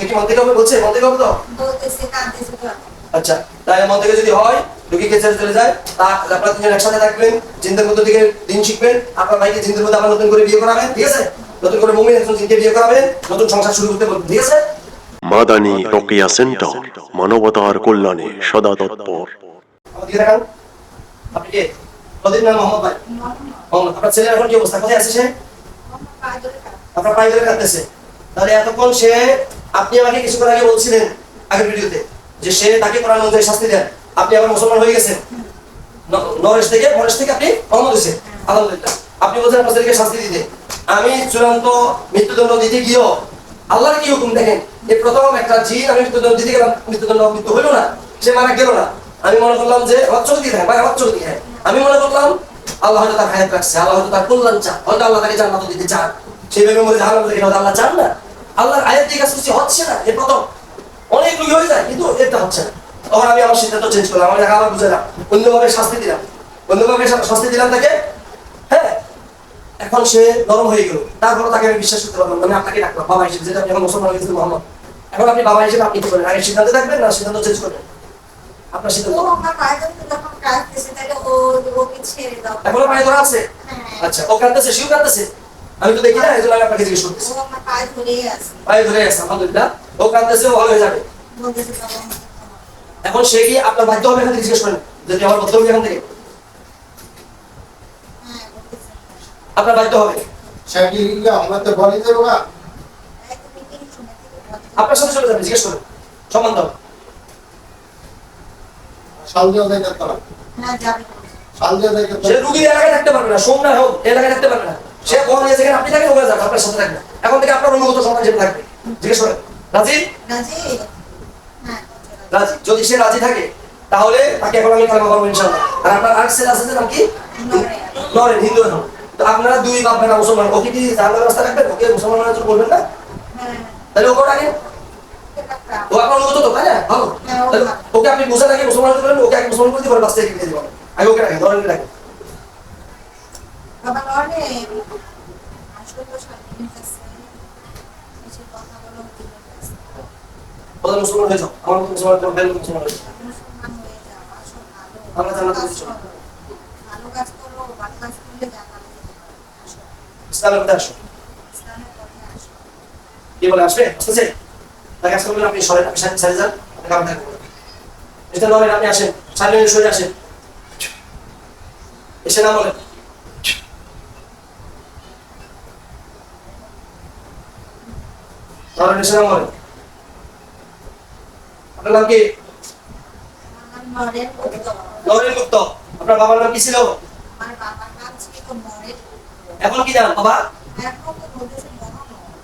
সে কি মন থেকে হবে বলছে মন থেকে হবে তো আচ্ছা তাই মন থেকে যদি হয় রুগীকে ছেড়ে চলে যায় তা আপনারা তিনজন একসাথে থাকবেন জিন্দের মধ্যে থেকে দিন শিখবেন আপনার ভাইকে জিন্দের মধ্যে আবার নতুন করে বিয়ে করাবেন ঠিক আছে? নতুন করে মুমিন একজন জিনকে বিয়ে করাবেন নতুন সংসার শুরু করতে বলবেন ঠিক আছে? মাদানী রোকেয়া সেন্টার মানবতার কল্যাণে সদা তৎপর। আপনি কে? কদিন নাম মোহাম্মদ ভাই? মোহাম্মদ আপনার ছেলের এখন কি অবস্থা? কোথায় আছে সে? আপনার পায়ে ধরে কাঁদতেছে তাহলে এতক্ষণ সে আপনি আমাকে কিছুক্ষণ আগে বলছিলেন আগের ভিডিওতে যে সে তাকে কোরআন অনুযায়ী শাস্তি দেন। আপনি আবার মুসলমান হয়ে গেছেন। নরেশ থেকে, মরেশ থেকে আপনি মোহাম্মদ হয়েছে আলহামদুলিল্লাহ। আপনি বলছেন আপনার ছেলেকে শাস্তি দিতে। আমি চূড়ান্ত মৃত্যুদণ্ড দিতে গিয়েও আল্লাহর কি হুকুম দেখেন? এই প্রথম একটা জিন, আমি মৃত্যুদণ্ড দিতে গেলাম, মৃত্যুদণ্ড মৃত্যু হইল না। সে মারা গেল না। আমি মনে করলাম যে আমার চোখ দিয়ে ভাই আমার চোখ দিয়ে আমি মনে করলাম আল্লাহ হয়তো তার হায়াত রাখছে, আল্লাহ হয়তো তার কল্যাণ চান। হয়তো আল্লাহ তাকে জান্নাত দিতে চান। সেইভাবে জাহান্ন থেকে আল্লাহ চান না? আল্লাহর আয়াত দিয়ে কাজ করছি হচ্ছে না এর প্রথম অনেক রোগী হয়ে যায় কিন্তু এটা হচ্ছে না তখন আমি আমার সিদ্ধান্ত চেঞ্জ করলাম আমি টাকা আবার বুঝালাম অন্যভাবে শাস্তি দিলাম অন্যভাবে শাস্তি দিলাম তাকে হ্যাঁ এখন সে নরম হয়ে গেল তারপরে তাকে আমি বিশ্বাস করতে পারলাম। আমি আপনাকে ডাকলাম বাবা হিসেবে যেটা আপনি এখন মুসলমান হয়ে গেছেন মোহাম্মদ এখন আপনি বাবা হিসেবে আপনি কি করেন আগে সিদ্ধান্ত থাকবেন না সিদ্ধান্ত চেঞ্জ করবেন আপনার সিদ্ধান্ত আমার এখনও পায়ে ধরা আছে হ্যাঁ। আচ্ছা ও কাঁদতেছে সেও কাঁদতেছে আমি তো দেখি না এই জন্য আমি আপনাকে জিজ্ঞেস করতেছি। পায়ে আছে। ধরে গেছে আলহামদুলিল্লাহ। ও কাঁদতেছে ও ভালো হয়ে যাবে। এখন সে কি আপনার বাধ্য হবে এখান থেকে জিজ্ঞেস করেন? যদি আমার বদল হবে এখান থেকে। হ্যাঁ আপনার বাধ্য হবে। আমরা তো বলি দেবো না। আপনার সাথে চলে যাবে জিজ্ঞেস করেন। সম্মান দাও। সালদিও দেয় করতে না। হ্যাঁ যাবে। বলতেছে। সালদিও দেয় করতে সে রুগীর এলাকায় থাকতে পারবে না সোমনা হোক এলাকায় থাকতে পারবে না। সে ওখানে যেখানে আপনি থাকেন ওখানে যাবে আপনার সাথে থাকবে। এখন থেকে আপনার অনুগত সন্তান হিসেবে থাকবে। জিজ্ঞেস করেন রাজি? রাজি। হ্যাঁ। যদি সে রাজি থাকে তাহলে তাকে এখন আমি কালামা করব ইনশাল্লাহ আর আপনার আর ছেলে আছে যে নাম কি? নরেন। হিন্দু নাম তো আপনারা দুই বাপ বেটা মুসলমান ওকে কি জাহান্নামের রাস্তা রাখবেন? ওকে মুসলমানের জন্য বলবেন না? তাহলে ওকে আগে? ও আপনার অনুগত তো তাই না? ভালো। হ্যাঁ। ওকে আপনি বোঝান আগে মুসলমান হতে ওকে আগে মুসলমান করতে পারেন রাস্তায় দিয়ে দিবেন। আগে ওকে রাখেন নরেনকে রাখেন বাবা নরে আসলে তো স্বামীর কাছে কিছু কথা বলো হুজুরের কাছে ওদের মুসলমান হয়ে যাও। আমার মতো মুসলমান তোমার ভাইয়ের মুসলমান হয়ে যাও। ইসলামের পথে আসো। কি বলে আসবে? আসতেছে? তাকে আসতে বলবেন আপনি যান আপনাকে এটা আপনি আসেন। সরে আসেন। এসে না বলেন। আপনার নাম কি নরেন গুপ্ত। আপনার বাবার নাম কি ছিল এখন কি নাম বাবা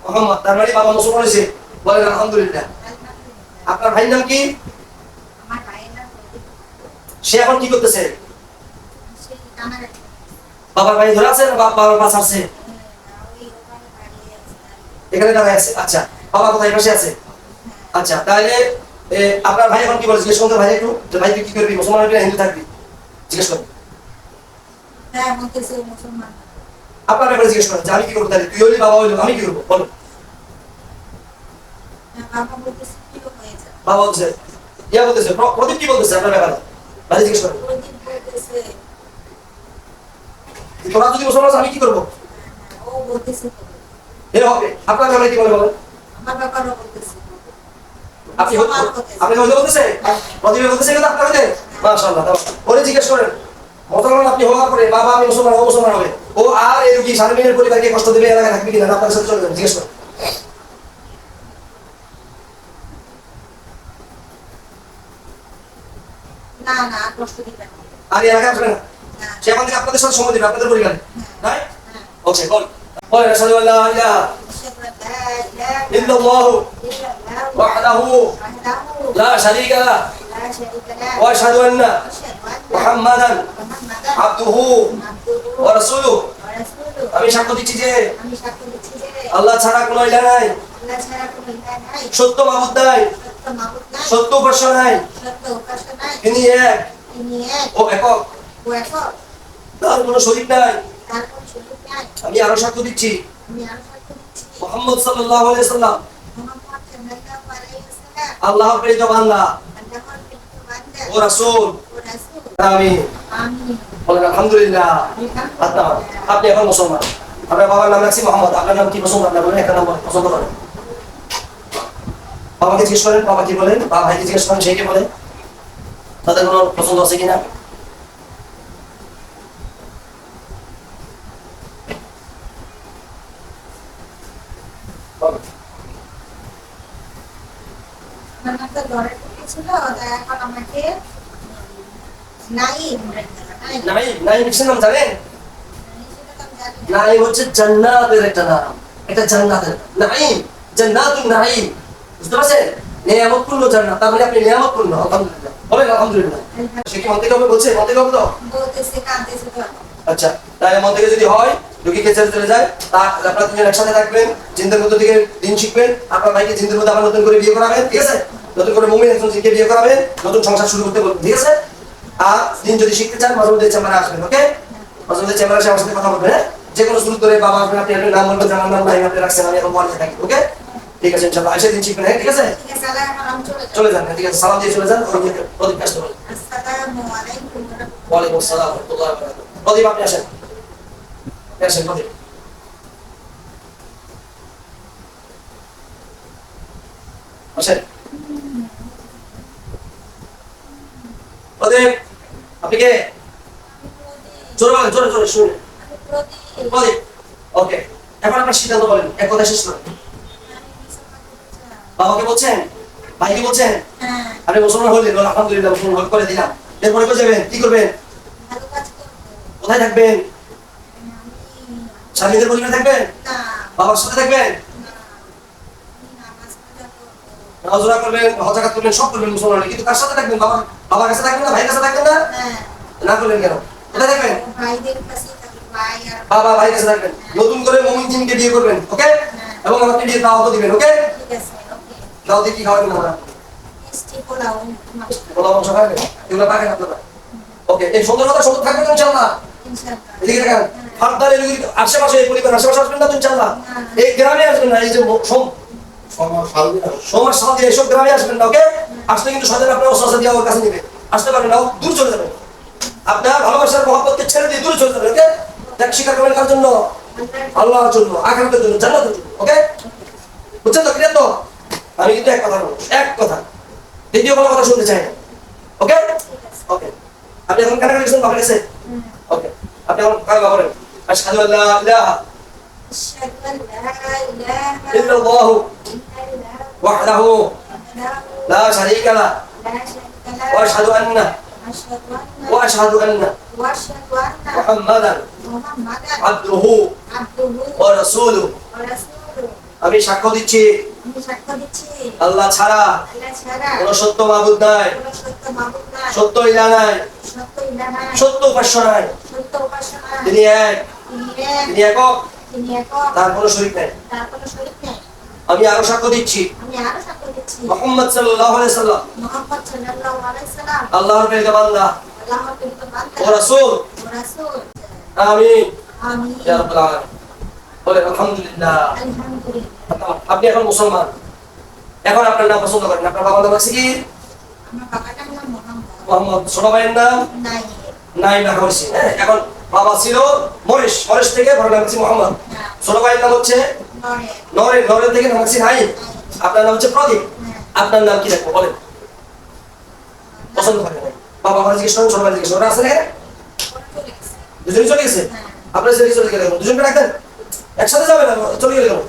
মোহাম্মদ, তার মানে বাবা বলেন, আলহামদুলিল্লাহ। আপনার ভাইয়ের নাম কি। সে এখন কি করতেছে বাবার ভাই ধরে আছে বাবা- বাবার পাশে আছে। এখানে দাঁড়ায় আছে আচ্ছা বাবা কোথায়? পাশে আছে। আচ্ছা তাহলে আপনার ভাই এখন কি বলে? জিজ্ঞেস করতে ভাই একটু। যে ভাই তুই কি করবি? মুসলমান হবি না হিন্দু থাকবি? জিজ্ঞেস করেন। হ্যাঁ। আপনার ব্যাপারে জিজ্ঞেস করেন যে আমি কি করব তাহলে? তুই হলি বাবা হইল আমি কি করব? বলো হ্যাঁ, বাবা বলছে ইয়া বলতেছে প্রদীপ কি বলতেছে আপনার ব্যাপারে? ভাই জিজ্ঞেস করেন। তোরা যদি মুসলমান আমি কি করব? হ্যাঁ। এ হবে। আপনার ব্যাপারে কি বলে বলেন বলতেছে। আপনি আপনি হইতে বলতেছে প্রদীপে বলতেছে কিন্তু আপনার হইতে মাশাআল্লাহ ওরে জিজ্ঞেস করেন মুসলমান আপনি হওয়ার পরে বাবা আমি মুসলমান ও মুসলমান হবে। ও আর এই রুগী শারমিনের পরিবারকে কষ্ট দেবে এলাকায় থাকবে কিনা? আপনার সাথে চলে জিজ্ঞেস করেন। আর এলাকায় আসবে না? সে আমাদের আপনাদের সাথে সময় দেবে আপনাদের পরিবারে? তাই হ্যাঁ। ওকে বল। বলেন আশহাদু আল্লা إلا الله ওয়াহদাহু وحده লা শারীকা লাহ لا شريك له ওয়া আশহাদু আন্না وأشهد أن মুহাম্মাদান محمدا আবদুহু عبده ওয়া রাসূলুহু ورسوله আমি সাক্ষ্য দিচ্ছি যে আমি সাক্ষ্য দিচ্ছি যে আল্লাহ ছাড়া কোনো ইলাহ নাই আল্লাহ ছাড়া কোনো ইলাহ নাই সত্য মাবুদ নাই সত্য মাবুদ নাই সত্য উপাস্য নাই সত্য উপাস্য নাই তিনি এক তিনি এক ও একক ও একক তার কোনো শরীক নাই তার কোনো শরীক নাই আমি আরো সাক্ষ্য দিচ্ছি মোহাম্মদ সাল্লাল্লাহু আলাইহি সাল্লাম আল্লাহ প্রেরিত বান্দা ও রাসূল। ও রাসূল আমি আমি বলেন, আলহামদুলিল্লাহ। আপনি এখন মুসলমান। আপনার বাবার নাম রাখছি মোহাম্মদ। আপনার নাম কি পছন্দ আপনার বলেন একটা নাম পছন্দ করেন। বাবাকে জিজ্ঞেস করেন, বাবা কি বলেন? বাবা ভাইকে জিজ্ঞেস করেন সেই কি বলে? তাদের কোনো পছন্দ আছে কিনা? আমার মাথা ধরে এখন আমাকে নাই নাই নাই নাই নাম জানেন সেটা তো আমি জানি না। নাই হচ্ছে জান্নাতের একটা নাম। এটা জান্নাতের। নাই জান্নাতুন নাঈম বুঝতে পারছেন? নিয়ামত জান্নাত। তার মানে আপনি নিয়ামত আলহামদুলিল্লাহ। বলেন আলহামদুলিল্লাহ। সে কি মন থেকে হবে বলছে? মন থেকে হবে তো? বলতেছে কাঁদতেছে তো। আচ্ছা তাই মন থেকে যদি হয় রুগীকে ছেড়ে চলে যায় তা আপনারা দুজন একসাথে থাকবেন জিন্দের মধ্যে থেকে দিন শিখবেন আপনার ভাইকে জিন্দের মধ্যে আবার নতুন করে বিয়ে করাবেন ঠিক আছে? নতুন করে মুমিন একজন জিকে বিয়ে করাবেন নতুন সংসার শুরু করতে ঠিক আছে আর দিন যদি শিখতে চান মাঝে মধ্যে চেম্বারে আসবেন ওকে? মাঝে মধ্যে চেম্বারে এসে আমার সাথে কথা বলবেন হ্যাঁ? যে কোনো শুরু করে বাবা আসবেন আপনি আপনার নাম বলবেন আমার নাম ভাই আপনি রাখছেন আমি এখন বলে থাকি ওকে? ঠিক আছে ইনশাআল্লাহ এসে দিন শিখবেন হ্যাঁ ঠিক আছে? চলে যান হ্যাঁ, ঠিক আছে সালাম দিয়ে চলে যান ওদিকে আসতে বলেন ওয়ালাইকুম আসসালাম রাহমাতুল্লাহি ওয়া বারাকাতুহু। প্রদীপ আপনি আসেন। আসেন প্রদীপ। আসেন প্রদীপ আপনি জোরে বলেন জোরে জোরে শুনুন প্রদীপ ওকে, এখন আপনার সিদ্ধান্ত বলেন, এক কথা শেষ করেন বাবাকে বলছেন? ভাইকে বলছেন? আপনি মুসলমান হলেন আলহামদুলিল্লাহ, মুসলমান করে দিলাম। এরপরে কোথায় যাবেন? কি করবেন? কোথায় থাকবেন? স্বামীদের পরিবারে থাকবেন? বাবার সাথে থাকবেন না আমি নামাজ পূজা করব নামাজুরা করবেন হজাকাত করবেন সব করবেন মুসলমান কিন্তু কার সাথে থাকবেন? বাবা বাবার কাছে থাকবেন না ভাইয়ের কাছে থাকবেন না? হ্যাঁ। না করলেন কেন? কোথায় থাকবেন? বাবা ভাইয়ের কাছে থাকবেন। নতুন করে মমিন জিনকে বিয়ে করবেন ওকে? এবং আমাকে বিয়ে দাওয়াতও দিবেন ওকে? দাওয়াতে কি খাওয়াবেন আমরা? পোলাও মাংস। খাবেন? এগুলো পাকেন আপনারা? ওকে এই সুন্দর কথা সুন্দর থাকবেন ইনশাআল্লাহ? ইনশাআল্লাহ। এদিকে দেখেন ফারদার আশেপাশে পরিবার আশেপাশে আসবেন না ইনশাআল্লাহ? এই গ্রামে আসবেন না এই যে দিয়ে সোমার সাথে এইসব গ্রামে আসবেন না ওকে? আসলে কিন্তু সাথে আপনার অস্ত্র দিয়ে কাছে নেবে। আসতে পারবেন না দূর চলে যাবেন আপনার ভালোবাসার মহব্বতকে ছেড়ে দিয়ে দূরে চলে যাবেন ওকে? দেখ স্বীকার করবেন কার জন্য? আল্লাহর জন্য আগামীর জন্য জান্নাতের জন্য ওকে? বুঝছেন তো ক্লিয়ার তো? আমি কিন্তু এক কথা বলব এক কথা। দ্বিতীয় কোনো কথা শুনতে চাই না ওকে? ওকে। আপনি এখন কানাকাটি গেছেন বাবার কাছে? ওকে। আপনি এখন কাকা বলেন আশহাদু আল্লা ইলাহা إلا الله ওয়াহদাহু وحده লা শারীকা লা لا شريك له ওয়া আশহাদু আন্না أشهد أن ওয়া আশহাদু আন্না وأشهد أن মুহাম্মাদান محمدا আবদুহু عبده ওয়া রাসূলুহু ورسوله আমি সাক্ষ্য দিচ্ছি আমি সাক্ষ্য দিচ্ছি আল্লাহ ছাড়া আল্লাহ ছাড়া কোন সত্য মাবুদ নাই কোনো সত্য মাবুদ নাই সত্য ইলা নাই সত্য ইলা নাই সত্য উপাস্য নাই সত্য উপাসনা তিনি এক তিনি এক তিনি একক তিনি একক তার কোনো শরীক নাই। আমি আরও সাক্ষ্য দিচ্ছি। মোহাম্মদ সাল্লাল্লাহু আলাইহি সাল্লাম। মোহাম্মদ সাল্লাল্লাহু আলাইহি সাল্লাম। আল্লাহর প্রেরিত বান্দা। আল্লাহর প্রেরিত বান্দা। ও রাসূল। ও রাসূল। আমিন। আমি ইয়া রাব্বাল আলামিন। বলে আলহামদুলিল্লাহ। আলহামদুলিল্লাহ। আপনি এখন মুসলমান। এখন আপনার নাম পছন্দ করেন। আপনার বাবার নাম আছে কি? মোহাম্মদ। ছোট ভাইয়ের নাম? নাই নাইম রাখা হয়েছে। হ্যাঁ এখন বাবা ছিল মরেশ মরেশ থেকে বড় নাম হচ্ছে মোহাম্মদ। ছোট ভাইয়ের নাম হচ্ছে থেকে নাম হচ্ছে নাইম আপনার নাম হচ্ছে প্রদীপ। আপনার নাম কি রাখব বলেন। পছন্দ করেন বাবা জিজ্ঞেস ছোট ভাই জিজ্ঞেস দুজনে চলে গেছে? আপনার ছেলে চলে গেলে দুজনকে একসাথে যাবে না? চলে গেলে কেন?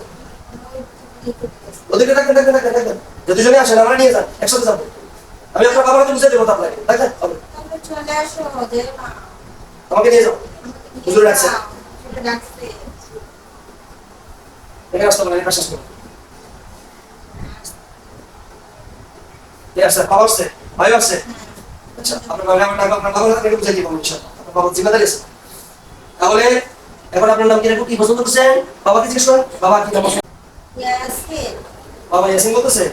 ওদেরকে রাখবেন যে দুজনে আসেন আমরা নিয়ে যান, একসাথে যাব। আমি আপনার বাবাকে বুঝে দেবো আপনাকে। চলে আসো আমাকে নিয়ে যাও। হুজুর ডাকছে। এখানে আসতে পারেন এখানে করুন ঠিক আছে আসছে ভাই আসছে। আচ্ছা আপনার বাবা আমার টাকা আপনার বাবার কাছে বুঝে দিব ইনশাআল্লাহ। আপনার বাবার জিম্মেদারি আছে। তাহলে এখন আপনার নাম কি রাখব কি পছন্দ করছেন? বাবাকে জিজ্ঞেস করেন? বাবা কি নাম বাবা ইয়াসিন বলতেছে?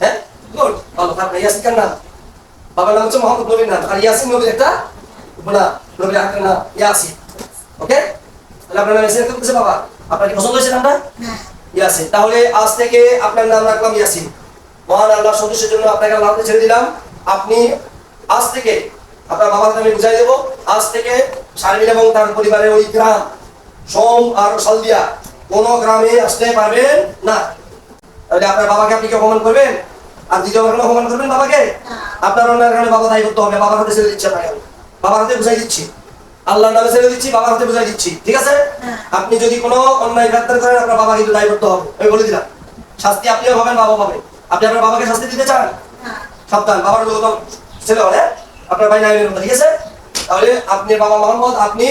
হ্যাঁ? গুড। ভালো ইয়াসিন বাবার নাম হচ্ছে মোহাম্মদ নবীর নাম আর ইয়াসিন নবীর একটা নবীর নাম ওকে তাহলে আপনার নাম ইয়াসিন বলতেছে বাবা আপনার কি পছন্দ হয়েছে নামটা? ইয়াসিন। তাহলে আজ থেকে আপনার নাম রাখলাম ইয়াসিন। মহান আল্লাহ সদস্যের জন্য আপনাকে আল্লাহ ছেড়ে দিলাম। আপনি আজ থেকে আপনার বাবার আমি বুঝাই দেবো। আজ থেকে শারমিন এবং তার পরিবারের ওই গ্রাম সোম আর সালদিয়া কোনো গ্রামে আসতে পারবেন না। তাহলে আপনার বাবাকে আপনি কি অপমান করবেন? আর দ্বিতীয় অপমান করবেন বাবাকে? আপনার অন্যায় কারণে বাবা দায়ী করতে হবে বাবার হাতে ছেড়ে দিচ্ছি আমি। বাবার হাতে বুঝাই দিচ্ছি। আল্লাহর নামে ছেড়ে দিচ্ছি বাবার হাতে বুঝাই দিচ্ছি। ঠিক আছে? হ্যাঁ। আপনি যদি কোনো অন্যায় গ্রেপ্তার করেন আপনার বাবা কিন্তু দায়ী করতে হবে। আমি বলে দিলাম। শাস্তি আপনিও পাবেন বাবা পাবে। আপনি আপনার বাবাকে শাস্তি দিতে চান? হ্যাঁ। সাবধান বাবার ছেলে হলে আপনার ভাই নাইনের মতো ঠিক আছে? তাহলে আপনি বাবা মোহাম্মদ আপনি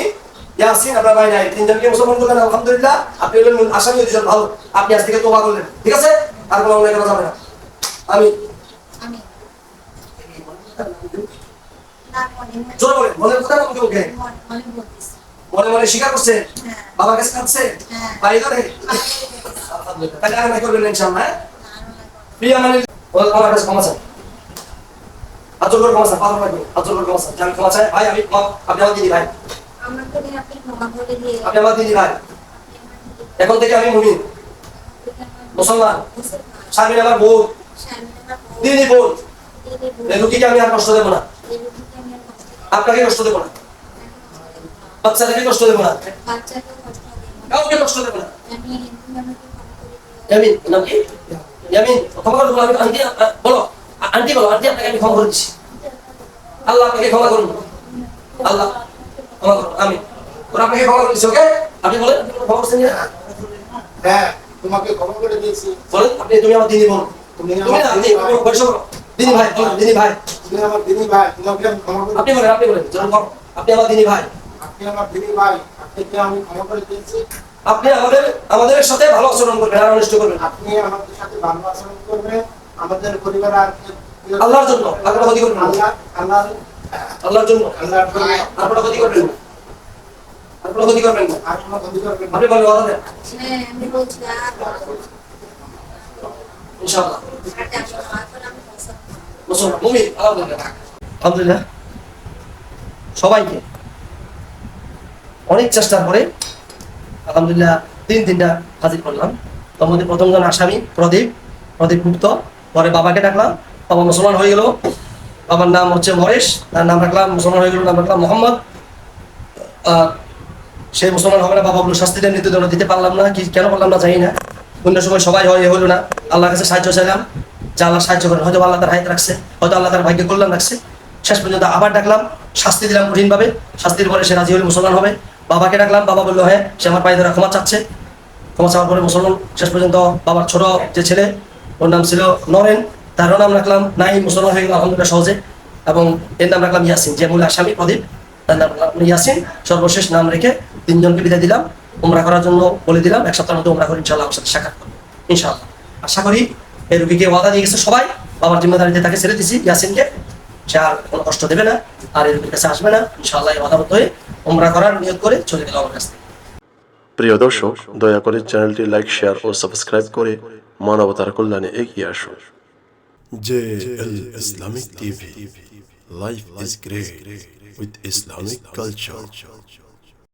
ইয়াসিন আপনার ভাই নাই। তিনজনকে মুসলমান করলেন আলহামদুলিল্লাহ। আপনি হলেন আসামি দুজন ভালো। আপনি আজ থেকে তোবা করলেন ঠিক আছে? আর কোনো অন্যায় করা যাবে না। আমি মুখে মনে মনে স্বীকার করছে? বাবার কাছে কাঁদছে। বাড়ি তাহলে আর করবেন না হ্যাঁ? প্রিয় মানে কাছে ক্ষমা চাই আচল করে ক্ষমা চাই পাথর করে ক্ষমা চাই ক্ষমা চাই ভাই, আমি আপনি আমার দিদি ভাই। আপনি আমার দিদি ভাই। এখন থেকে আমি মুমিন। মুসলমান। স্বামী আমার বোন দিদি বোন। রুগীকে আমি আর কষ্ট দেবো না। আপনাকে কষ্ট দেবো না। বাচ্চাটাকে কষ্ট দেবো না। কাউকে কষ্ট দেবো না। ইয়ামিন নাম কি? ইয়ামিন ক্ষমা করে দেবো আমি আন্টি বলো। আন্টি বলো। আন্টি আপনাকে আমি ক্ষমা করে দিচ্ছি। আল্লাহ আপনাকে ক্ষমা করুন। আল্লাহ ক্ষমা করুন। আমি ওরা আপনাকে ক্ষমা করে দিচ্ছি ওকে? আপনি বলেন। ক্ষমা করছেন হ্যাঁ তোমাকে ক্ষমা করে দিয়েছি। বলেন। আপনি তুমি আমার দিদি বোন। তুমি না আপনি। দিদি ভাই বলেন, দিদি ভাই। তুমি আমার দিদি ভাই তোমাকে আপনি বলেন আপনি বলেন যেরকম আপনি আমার দিদি ভাই। আপনি আমার দিদি ভাই আপনাকে আমি ক্ষমা করে দিয়েছি আপনি আমাদের আমাদের সাথে ভালো আচরণ করবেন আর অনিষ্ট করবেন আপনি আমাদের সাথে ভালো আচরণ করবেন আমাদের পরিবার আর আল্লাহর জন্য আপনারা ক্ষতি করবেন। আল্লাহ আল্লাহ আল্লাহর জন্য আল্লাহর জন্য আপনারা ক্ষতি করবেন আপনারা ক্ষতি করবেন না। আর ক্ষতি করবেন আপনি বলেন কথা দেন আর ইনশাআল্লাহ। সবাইকে অনেক চেষ্টার পরে আলহামদুলিল্লাহ তিন তিনটা হাজির করলাম। মধ্যে আসামি, প্রদীপ। প্রদীপ গুপ্ত। পরে বাবাকে ডাকলাম। বাবা মুসলমান হয়ে গেল। বাবার নাম হচ্ছে মহেশ তার নাম রাখলাম, মুসলমান হয়ে গেল, নাম রাখলাম মোহাম্মদ। সেই মুসলমান হবে না, বাবা শাস্তিটা মৃত্যুদণ্ড দিতে পারলাম না, কি, কেন পারলাম না জানি না। অন্য সময় সবাই হয় হলো না। আল্লাহর কাছে সাহায্য চাইলাম। যে আল্লাহ সাহায্য করেন, হয়তো আল্লাহ তার হায়াত রাখছে, হয়তো আল্লাহ তার ভাগ্যে কল্যাণ রাখছে। শেষ পর্যন্ত আবার ডাকলাম, শাস্তি দিলাম কঠিনভাবে। শাস্তির পরে সে রাজি হলে, মুসলমান হবে। বাবাকে ডাকলাম, বাবা বলল হ্যাঁ সে আমার পায়ে ধরে ক্ষমা চাচ্ছে। ক্ষমা চাওয়ার পরে মুসলমান, শেষ পর্যন্ত বাবার ছোট যে ছেলে, ওর নাম ছিল নরেন। তারও নাম রাখলাম, নাই, মুসলমান হয়ে গেল আলহামদুলিল্লাহ সহজে। এবং এর নাম রাখলাম ইয়াসিন, যে মূল আসামি প্রদীপ। তার নাম ইয়াসিন। সর্বশেষ নাম রেখে তিনজনকে বিদায় দিলাম। উমরা করার জন্য বলে দিলাম এক সপ্তাহের মধ্যে উমরা করে ইনশাল্লাহ আমার সাথে সাক্ষাৎ করব ইনশাল্লাহ আশা করি এই রুগীকে ওয়াদা দিয়ে গেছে সবাই। বাবার জিম্মেদারিতে তাকে ছেড়ে দিছি ইয়াসিনকে। সে আর কোনো কষ্ট দেবে না আর এই রুগীর কাছে আসবে না ইনশাল্লাহ এই ওয়াদাবদ্ধ হয়ে উমরা করার নিয়োগ করে চলে গেল আমার কাছ থেকে। প্রিয় দর্শক দয়া করে চ্যানেলটি লাইক শেয়ার ও সাবস্ক্রাইব করে মানবতার কল্যাণে এগিয়ে আসুন। JL Islamic TV Life is great with Islamic culture